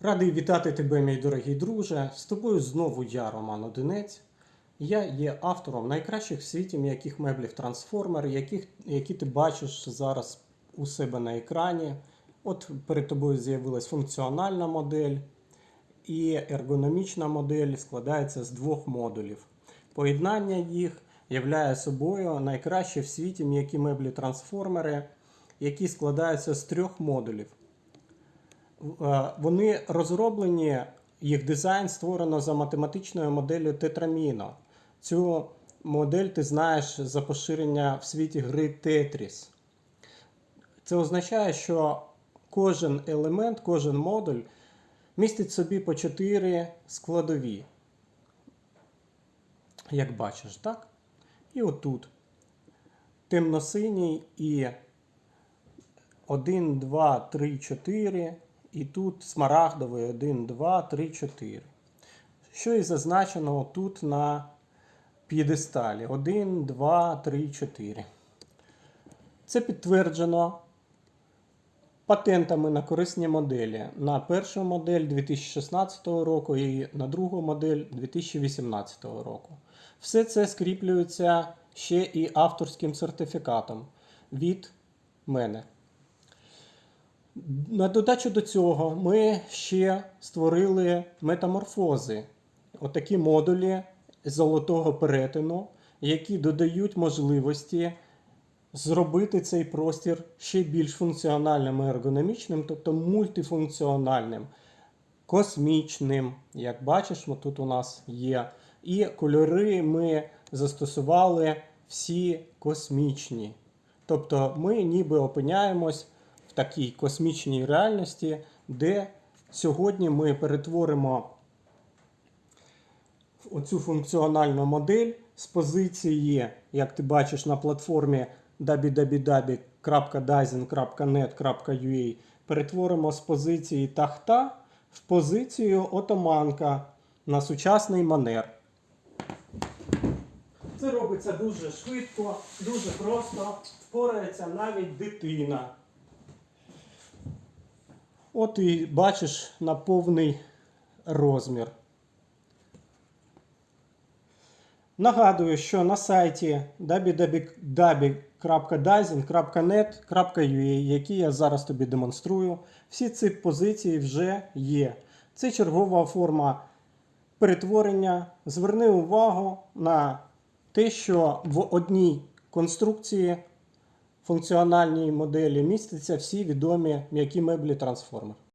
Радий вітати тебе, мій дорогий друже. З тобою знову я, Роман Одинець. Я є автором найкращих в світі м'яких меблів трансформер, яких, які ти бачиш зараз у себе на екрані. От перед тобою з'явилась функціональна модель і ергономічна модель складається з двох модулів. Поєднання їх являє собою найкращі в світі м'які меблі трансформери, які складаються з трьох модулів. Е, Вони розроблені, їх дизайн створено за математичною моделлю Tetramino. Цю модель ти знаєш за поширення в світі гри Tetris. Це означає, що кожен елемент, кожен модуль містить собі по 4 складові. Як бачиш, так? І отут темно-синій і 1, 2, 3, 4. І тут смарагдовий 1, 2, 3, 4. Що і зазначено тут на п'єдесталі. 1, 2, 3, 4. Це підтверджено патентами на корисні моделі. На першу модель 2016 року і на другу модель 2018 року. Все це скріплюється ще і авторським сертифікатом від мене. На додачу до цього ми ще створили метаморфози, отакі модулі золотого перетину, які додають можливості зробити цей простір ще більш функціональним і ергономічним, тобто мультифункціональним, космічним. Як бачиш, тут у нас є. І кольори ми застосували всі космічні. Тобто ми ніби опиняємось такій космічній реальності, де сьогодні ми перетворимо оцю функціональну модель з позиції, як ти бачиш на платформі www.dyson.net.ua, перетворимо з позиції тахта в позицію отоманка на сучасний манер. Це робиться дуже швидко, дуже просто, впорається навіть дитина. От і бачиш на повний розмір. Нагадую, що на сайті www.dyson.net.ua, який я зараз тобі демонструю, всі ці позиції вже є. Це чергова форма перетворення. Зверни увагу на те, що в одній конструкції функціональній моделі містяться всі відомі м'які меблі трансформер.